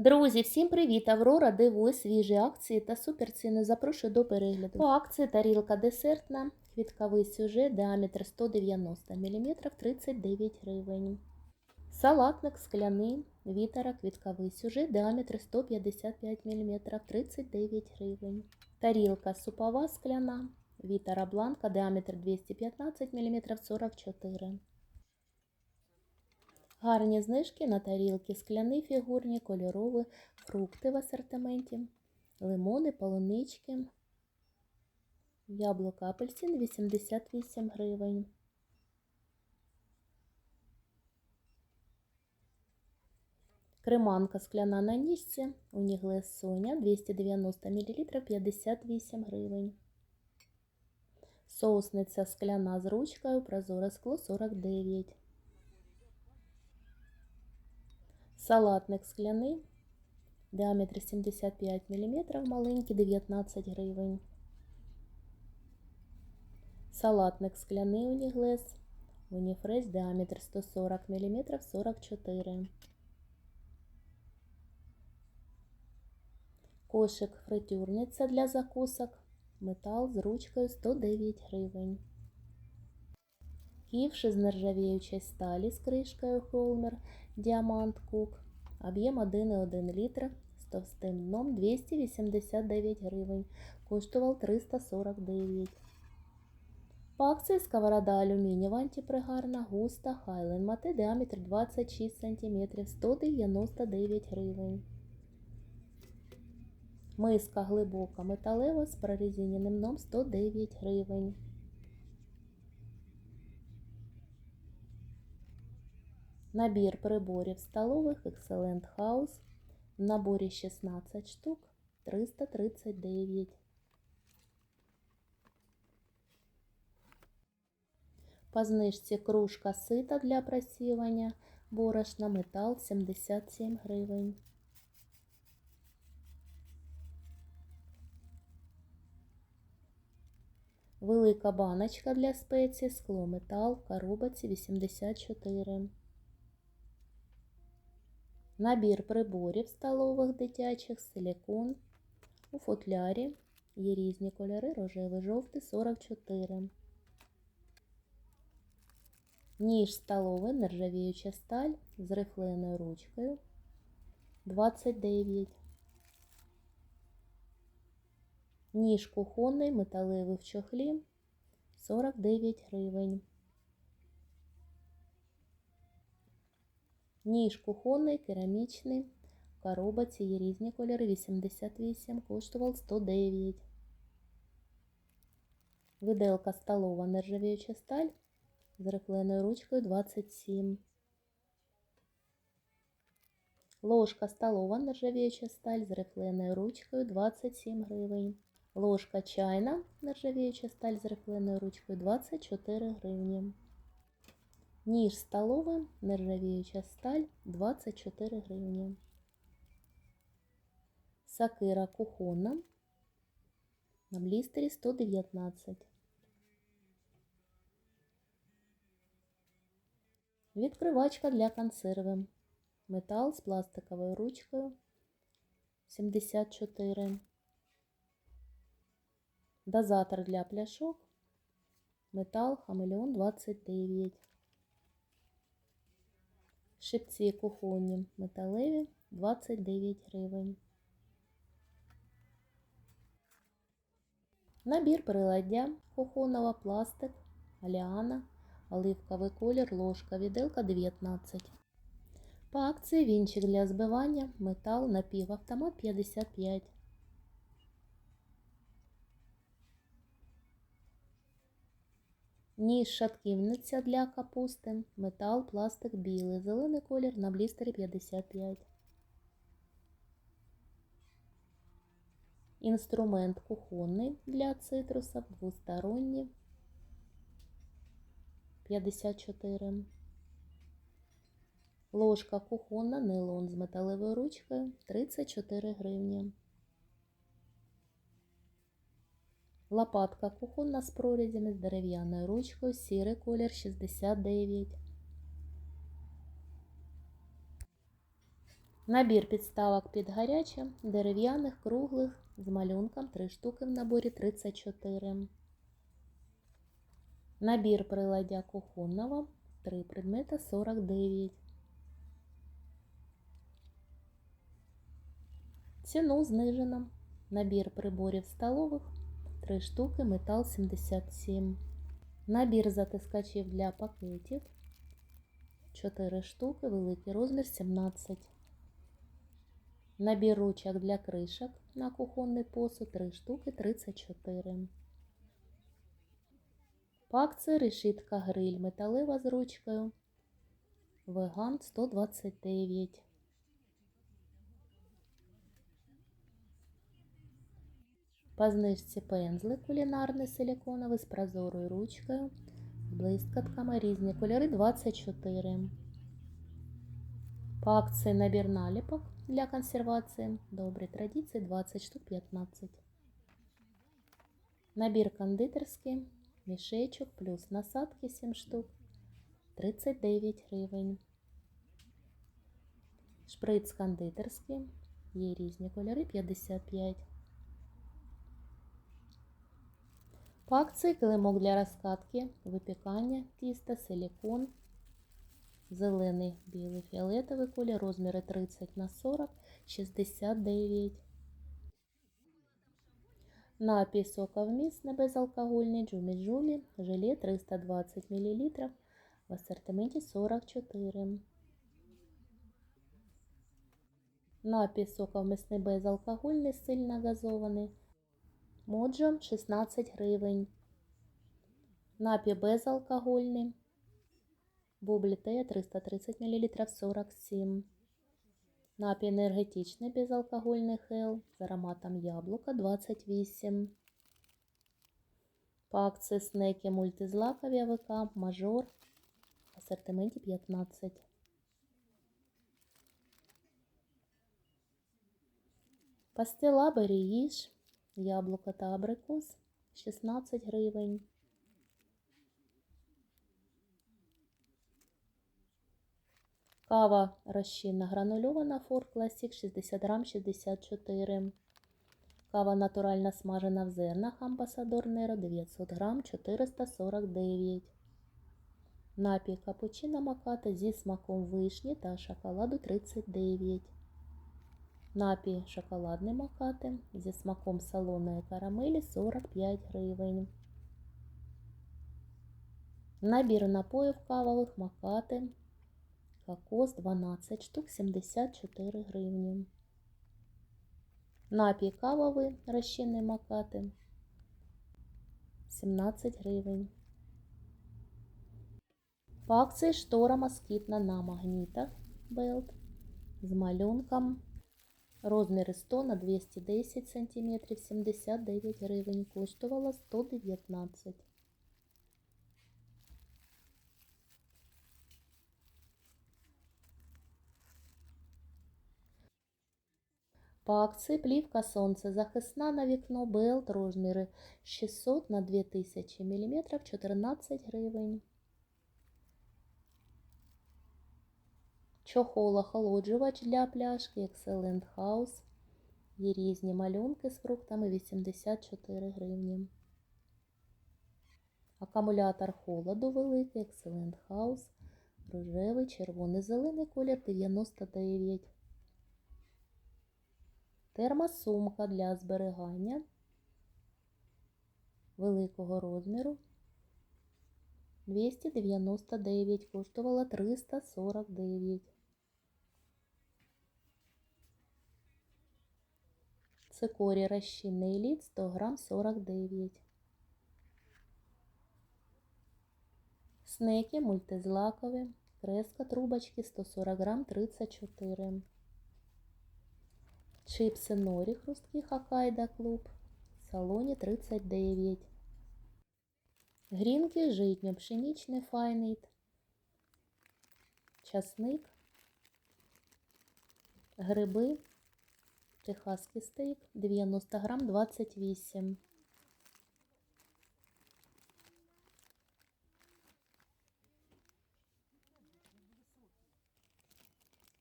Друзі, всім привіт! Аврора дивує свіжі акції та суперціни. Запрошую до перегляду. По акції тарілка десертна, квітковий сюжет, діаметр 190 мм 39 гривень. Салатник скляний, вітера, квітковий сюжет, діаметр 155 мм 39 гривень. Тарілка супова скляна, вітера бланка, діаметр 215 мм 44 Гарні знижки на тарілки скляні фігурні, кольорові, фрукти в асортименті, лимони, полунички, яблука, апельсин 88 гривень. Креманка скляна на ніжці, уніглес соня 290 мл 58 гривень. Соусниця скляна з ручкою, прозоре скло 49 Салатник скляний, діаметр 75 мм, маленький 19 гривень. Салатник скляний уніглес, уніфрес, діаметр 140 мм 44 Кошик фритюрниця для закусок, метал з ручкою 109 гривень. Ківш із нержавіючої сталі з кришкою Холмер Діамант Кук. Об'єм 1,1 літр з товстим дном 289 гривень. Коштував 349. По сковорода алюмінієва антипригарна густа Highland Мате діаметр 26 см 199 гривень. Миска глибока металева з прорезиненим дном 109 гривень. Набір приборів столових Excellent House в наборі 16 штук 339. По знижці кружка сита для просіювання борошна метал 77 гривень. Велика баночка для спеції, скло метал в коробці 84. Набір приборів столових дитячих, силікон. У футлярі є різні кольори, рожевий, жовтий, 44. Ніж столовий, нержавіюча сталь з рифленою ручкою 29. Ніж кухонний, металевий в чохлі 49 гривень. Ніж кухонний, керамічний. В коробці є різні кольори 88, коштував 109. Виделка столова нержавіюча сталь з рифленою ручкою 27. Ложка столова нержавіюча сталь з рифленою ручкою 27 гривень. Ложка чайна нержавіюча сталь з рифленою ручкою 24 гривні. Ніж столовий, нержавіюча сталь 24 гривні. Сакира кухонна на блістері 119. Відкривачка для консерви. Метал з пластиковою ручкою 74. Дозатор для пляшок. Метал хамелеон 29. Шипці кухонні металеві 29 гривень. Набір приладдя кухонного пластик, аліана, оливковий колір, ложка, віделка 19. По акції вінчик для збивання, метал, напівавтомат 55. Ніж шатківниця для капусти, метал, пластик білий, зелений колір на блістері 55. Інструмент кухонний для цитрусів двосторонній 54. Ложка кухонна, нейлон з металевою ручкою 34 гривні. Лопатка кухонна з прорізями з дерев'яною ручкою, сірий колір 69. Набір підставок під гаряче, дерев'яних, круглих, з малюнком 3 штуки в наборі 34. Набір приладдя кухонного 3 предмета 49. Ціну знижено. Набір приборів столових 3 штуки, метал 77. Набір затискачів для пакетів 4 штуки, великий розмір 17. Набір ручок для кришок на кухонний посуд 3 штуки 34. По акції решітка гриль металева з ручкою. Веган 129. По знижці пензлик кулінарний силіконовий з прозорою ручкою, з блискітками різні кольори 24. По акції набір наліпок для консервації. Добрі традиції 20 штук 15. Набір кондитерський, мішечок плюс насадки 7 штук 39 гривень. Шприц кондитерський. Є різні кольори 55. По акції килимок для розкатки, випікання, тіста, силікон, зелений, білий, фіолетовий колір, розміри 30 на 40, 69. Напій соковмісний безалкогольний джумі-джумі, желе 320 мл, в асортименті 44. Напій соковмісний безалкогольний, сильно газований, Моджо 16 гривень. Напій безалкогольний. Бублітея 330 мл 47. Напій енергетичний безалкогольний хел з ароматом яблука 28. По акції снеки мультизлакові АВК мажор асортименті 15. Пастила беріїж Яблуко та абрикос 16 гривень. Кава розчинна гранульована Фор Classic 60 грам 64. Кава натуральна смажена в зернах Амбасадор Неро 900 грам 449. Напій капучино маката зі смаком вишні та шоколаду 39. Напій шоколадний макати зі смаком салоної карамелі 45 гривень. Набір напоїв кавових макати. Кокос 12 штук 74 гривні. Напій кавовий розчинний макати 17 гривень. По акції штора москітна на магнітах белт з малюнком. Розміри 100 на 210 см 79 гривень. Коштувала 119. По акції плівка сонцезахисна на вікно Белт розміри 600 на 2000 мм 14 гривень. Чохол охолоджувач для пляшки Excellent House. Є різні малюнки з фруктами 84 гривні. Акумулятор холоду великий Excellent House. Рожевий, червоний, зелений колір 99. Термосумка для зберігання великого розміру 299, коштувала 349. Цикорій розчинний лід 100 грам 49. Снеки мультизлакові, креска трубочки 140 грам 34. Чипси норі хрусткі Хоккайдо клуб салоні 39. Грінки житньо пшенічний файнейт. Часник. Гриби. Техаський стейк 90 грам 28.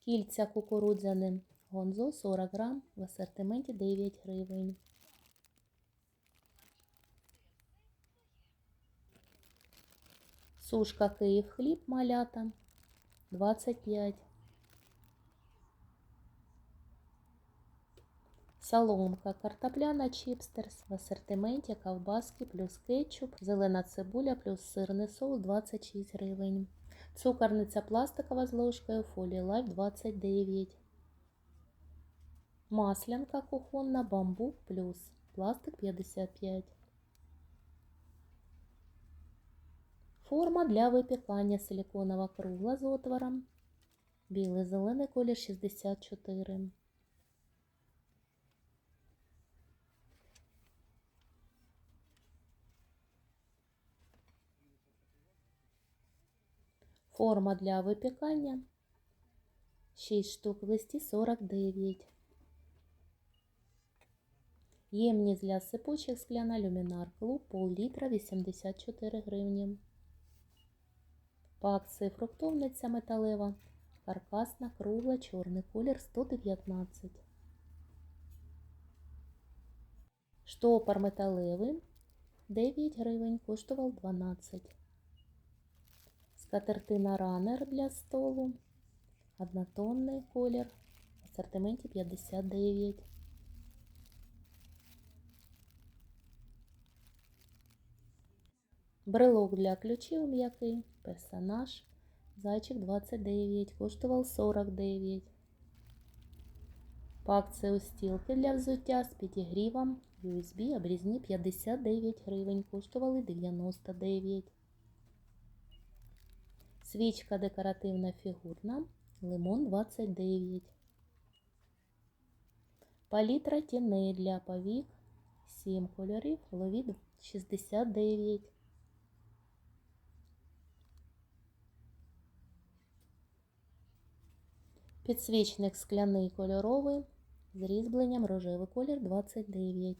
Кільця кукурудзяне гонзо 40 грам в асортименті 9 гривень. Сушка Київ хліб малята 25. Соломка картопляна чіпстерс в асортименті ковбаски плюс кетчуп, зелена цибуля плюс сирний соус 26 гривень. Цукорниця пластикова з ложкою фолі лайф 29. Маслянка кухонна бамбук плюс пластик 55. Форма для випікання силиконова кругла з отвором. Білий зелений колір 64. Форма для випікання 6 штук в листі 49. Ємність для сипучих скляна люмінар клуб пол-літра 84 гривні. По акції фруктовниця металева, каркасна, кругла, чорний колір 119. Штопор металевий 9 гривень, коштував 12. Скатертина ранер для столу. Однотонний колір. Асортименті 59. Брелок для ключів м'який. Персонаж. Зайчик 29. Коштував 49. По акції устілки для взуття з підігрівом USB обрізні 59 гривень. Коштували 99. Свічка декоративна фігурна, лимон 29. Палітра тіней для повік 7 кольорів, лові 69. Підсвічник скляний кольоровий з різьбленням рожевий колір 29.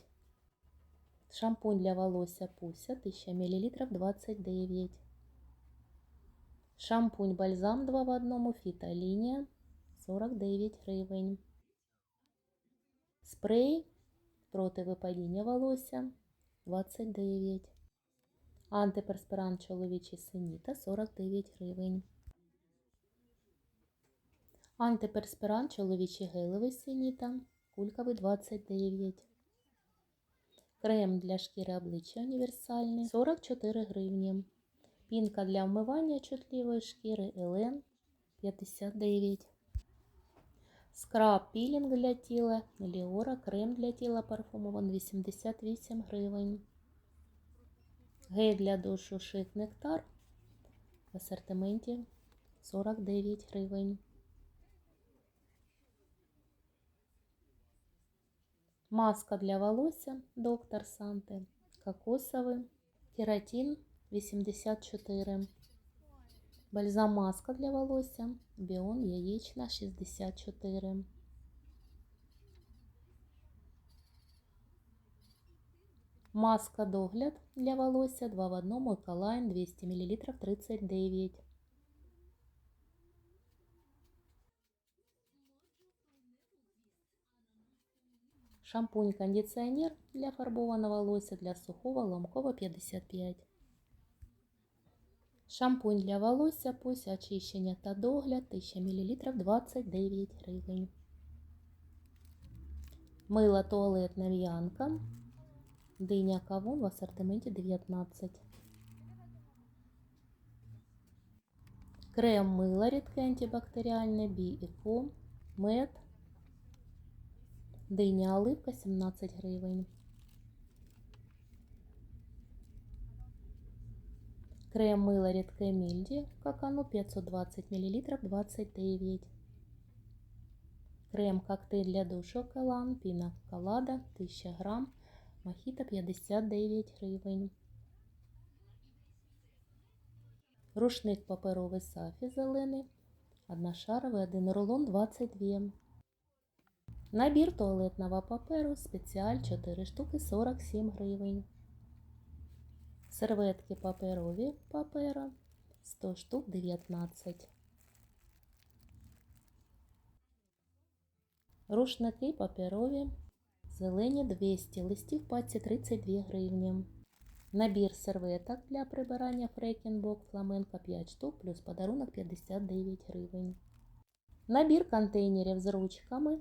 Шампунь для волосся Пуся 1000 мл 29. Шампунь бальзам 2 в 1 фітолінія 49 гривень. Спрей проти випадіння волосся 29. Антиперспирант чоловічий синіта 49 гривень. Антиперспирант чоловічий гелевий синіта кульковий 29. Крем для шкіри обличчя універсальний 44 гривні. Пінка для вмивання чутливої шкіри Елен 59. Скраб пілінг для тіла Ліора, крем для тіла парфумован 88 гривень. Гель для душу шик нектар в асортименті 49 гривень. Маска для волосся доктор Санте. Кокосовий. Кератин 84. Бальзам маска для волосся. Біон яєчна 64. Маска догляд для волосся 2 в 1 Еколайн 200 мл 39. Шампунь-кондиционер для фарбованного волосся для сухого ломкого 55. Шампунь для волосся пусть очищення та догляд 1000 мл 29 гривень. Мило туалетна в'янка. Диня кавун в асортименті 19. Крем мило рідке антибактеріальне бі і ко. Мед. Диня оливка 17 гривень. Крем мило рідке мільді какану 520 мл 29. Крем коктейль для душу Калан, піна колада 1000 грам, мохіто 59 гривень. Рушник паперовий сафі зелений, одношаровий, один рулон 22. Набір туалетного паперу спеціаль 4 штуки 47 гривень. Серветки паперові папера 100 штук 19. Рушники паперові, зелені 200, листів паці 32 гривні. Набір серветок для прибирання фрекінбок фламенко 5 штук, плюс подарунок 59 гривень. Набір контейнерів з ручками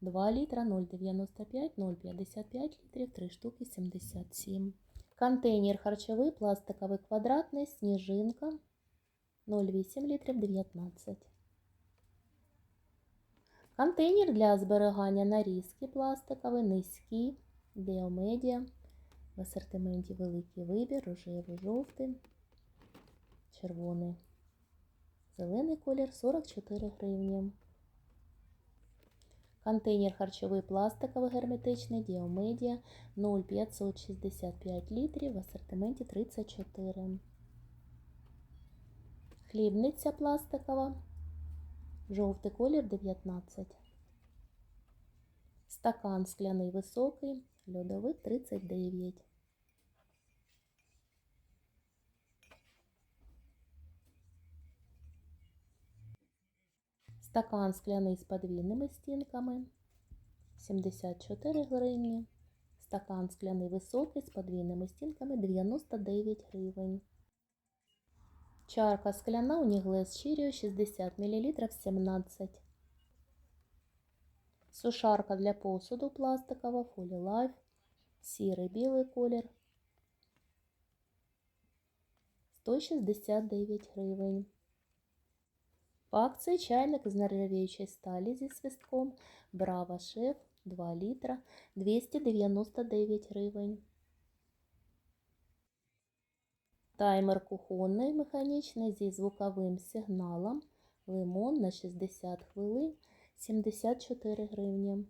2 літра 0,95, 0,55 літрів, 3 штуки 77. Контейнер харчовий, пластиковий квадратний, сніжинка 0,8 літрів 19. Контейнер для зберігання нарізки пластиковий, низький, Деомедіа. В асортименті великий вибір, рожевий, жовтий, червоний. Зелений колір 44 гривні. Контейнер харчовий пластиковий герметичний діомедія 0,565 літрів в асортименті 34. Хлібниця пластикова. Жовтий колір 19. Стакан скляний високий, льодовик 39. Стакан скляний з подвійними стінками 74 гривні. Стакан скляний високий з подвійними стінками 99 гривень. Чарка скляна уніглес Чіріо 60 мл 17. Сушарка для посуду пластикова Фолі Лайф. Сірий білий колір. 169 гривень. По акції чайник з нержавіючої сталі зі свистком Браво Шеф 2 літра 299 гривень. Таймер кухонний механічний зі звуковим сигналом. Лимон на 60 хвилин 74 гривні.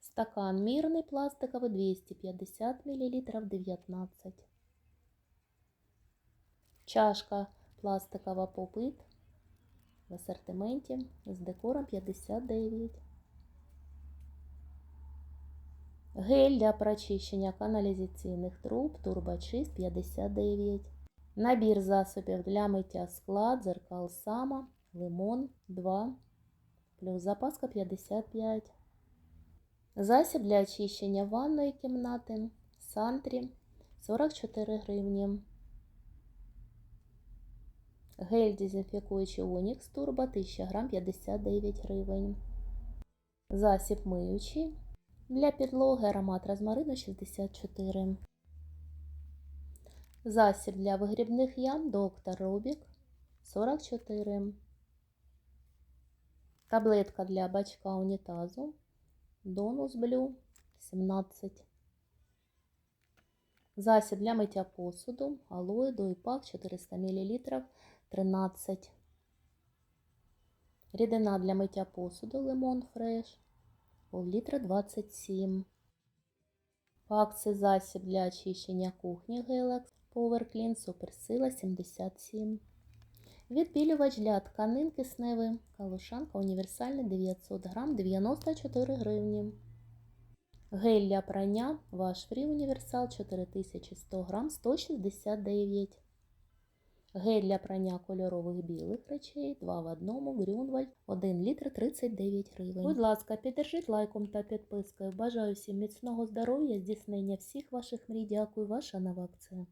Стакан мірний пластиковий 250 мл 19. Чашка пластикова попит в асортименті з декором 59. Гель для прочищення каналізаційних труб Турбочист 59. Набір засобів для миття скла, дзеркал сама, лимон 2, плюс запаска 55. Засіб для очищення ванної кімнати Сантрі 44 гривні. Гель дезінфікуючий Онікс Турбо 1000 грам 59 гривень. Засіб миючий для підлоги аромат розмарину 64. Засіб для вигрібних ям Доктор Рубік 44. Таблетка для бачка унітазу Донус Блю 17. Засіб для миття посуду Алоe Дуйпак 400 мл 13. Рідина для миття посуду Лимон Фреш пол-літра 27. По засіб для очищення кухні Galax Power Clean Суперсила 77. Відбілювач для тканин кисневий Калушанка універсальний 900 грам 94 гривні. Гель для прання Ваш Фрі Універсал 4100 грам 169. Гель для прання кольорових білих речей 2 в одному, Грюнвальд 1 літр 39 гривень. Будь ласка, піддержіть лайком та підпискою. Бажаю всім міцного здоров'я, здійснення всіх ваших мрій. Дякую, ваша нова акція.